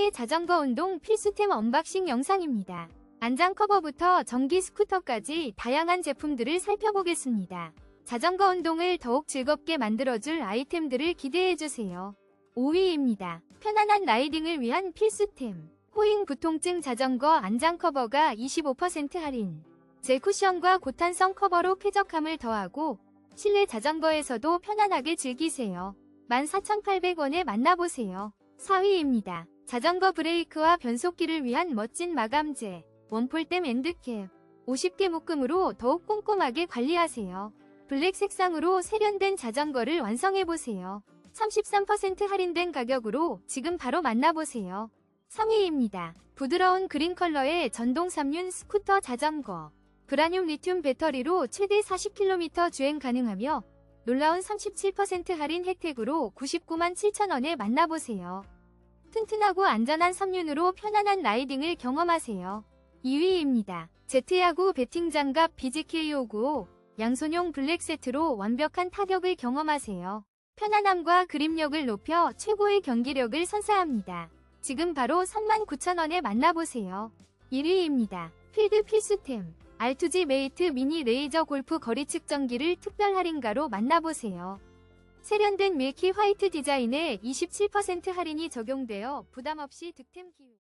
실내 자전거 운동 필수템 언박싱 영상입니다. 안장 커버부터 전기 스쿠터까지 다양한 제품들을 살펴보겠습니다. 자전거 운동을 더욱 즐겁게 만들어줄 아이템들을 기대해주세요. 5위입니다. 편안한 라이딩을 위한 필수템. 호잉 부통증 자전거 안장 커버가 25% 할인. 젤쿠션과 고탄성 커버로 쾌적함을 더하고 실내 자전거에서도 편안하게 즐기세요. 14,800원에 만나보세요. 4위입니다. 자전거 브레이크와 변속기를 위한 멋진 마감재. 원폴댐 앤드캡. 50개 묶음으로 더욱 꼼꼼하게 관리하세요. 블랙 색상으로 세련된 자전거를 완성해보세요. 33% 할인된 가격으로 지금 바로 만나보세요. 3위입니다. 부드러운 그린 컬러의 전동 3륜 스쿠터 자전거. 브라늄 리튬 배터리로 최대 40km 주행 가능하며 놀라운 37% 할인 혜택으로 99만 7천원에 만나보세요. 튼튼하고 안전한 3륜으로 편안한 라이딩을 경험하세요. 2위입니다. 제트야구 배팅 장갑 BGK595 양손용 블랙 세트로 완벽한 타격을 경험하세요. 편안함과 그립력을 높여 최고의 경기력을 선사합니다. 지금 바로 39,000원에 만나보세요. 1위입니다. 필드 필수템 R2G 메이트 미니 레이저 골프 거리 측정기를 특별 할인가로 만나보세요. 세련된 밀키 화이트 디자인에 27% 할인이 적용되어 부담없이 득템 기후